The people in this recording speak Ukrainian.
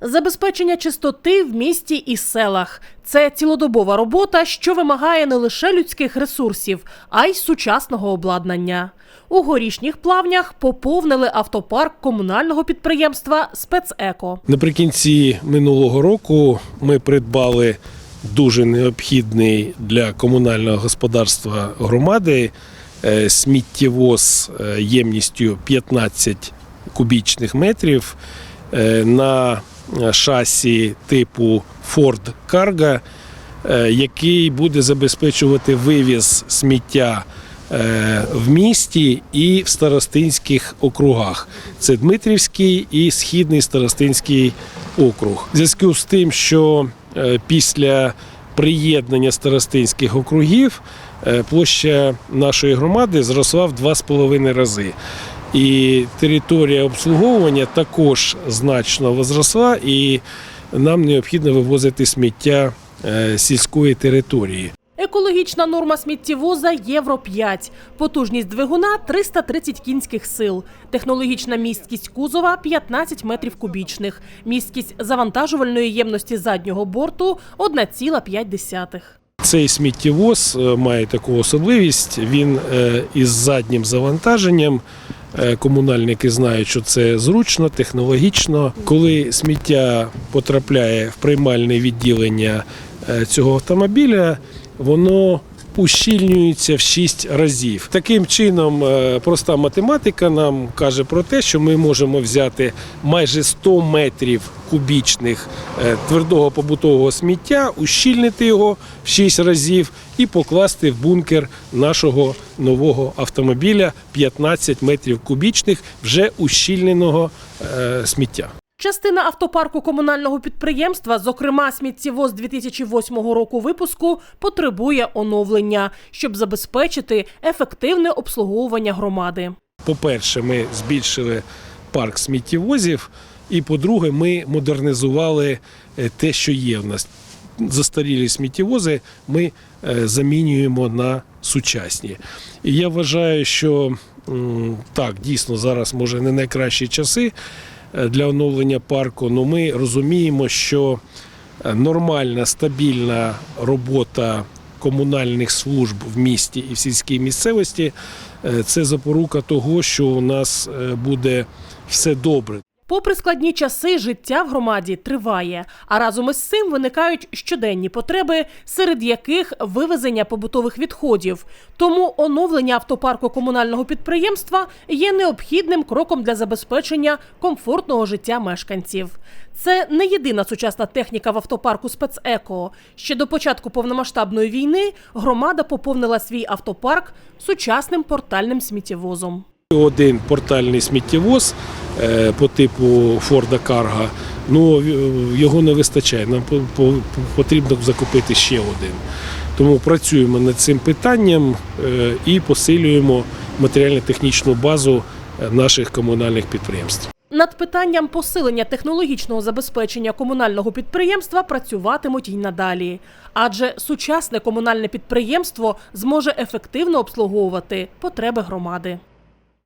Забезпечення чистоти в місті і селах це цілодобова робота, що вимагає не лише людських ресурсів, а й сучасного обладнання. У горішніх плавнях поповнили автопарк комунального підприємства Спецеко. Наприкінці минулого року ми придбали дуже необхідний для комунального господарства громади е, сміттєвоз е, ємністю 15 кубічних метрів е, на шасі типу Ford Cargo, е, який буде забезпечувати вивіз сміття е, в місті і в старостинських округах. Це Дмитрівський і Східний старостинський округ. В зв'язку з тим, що е, після приєднання старостинських округів е, площа нашої громади зросла в 2,5 рази. І територія обслуговування також значно возросла, і нам необхідно вивозити сміття е, сільської території. Екологічна норма сміттєвоза Євро 5. Потужність двигуна 330 кінських сил. Технологічна місткість кузова 15 метрів кубічних. Місткість завантажувальної ємності заднього борту 1,5. Цей сміттєвоз е, має таку особливість. Він е, із заднім завантаженням. Е, Комунальники знають, що це зручно, технологічно. Коли сміття потрапляє в приймальне відділення е, цього автомобіля, воно ущільнюється в 6 разів. Таким чином, е, проста математика нам каже про те, що ми можемо взяти майже 100 метрів кубічних е, твердого побутового сміття, ущільнити його в 6 разів і покласти в бункер нашого нового автомобіля 15 метрів кубічних вже ущільненого е, сміття. Частина автопарку комунального підприємства, зокрема сміттєвоз 2008 року випуску, потребує оновлення, щоб забезпечити ефективне обслуговування громади. По-перше, ми збільшили парк сміттєвозів, і по-друге, ми модернізували е, те, що є в нас. Застарілі сміттєвози ми е, замінюємо на сучасні. І я вважаю, що так, дійсно зараз може не найкращі часи для оновлення парку, Ну ми розуміємо, що е, нормальна, стабільна робота комунальних служб в місті і в сільській місцевості е, це запорука того, що у нас е, буде все добре. Попри складні часи, життя в громаді триває, а разом із цим виникають щоденні потреби, серед яких вивезення побутових відходів. Тому оновлення автопарку комунального підприємства є необхідним кроком для забезпечення комфортного життя мешканців. Це не єдина сучасна техніка в автопарку спецеко. Ще до початку повномасштабної війни громада поповнила свій автопарк сучасним портальним сміттєвозом. Один портальний сміттєвоз е, по типу Форда Карга, ну його не вистачає. Нам по- по- потрібно закупити ще один. Тому працюємо над цим питанням е, і посилюємо матеріально-технічну базу е, наших комунальних підприємств. Над питанням посилення технологічного забезпечення комунального підприємства працюватимуть й надалі, адже сучасне комунальне підприємство зможе ефективно обслуговувати потреби громади.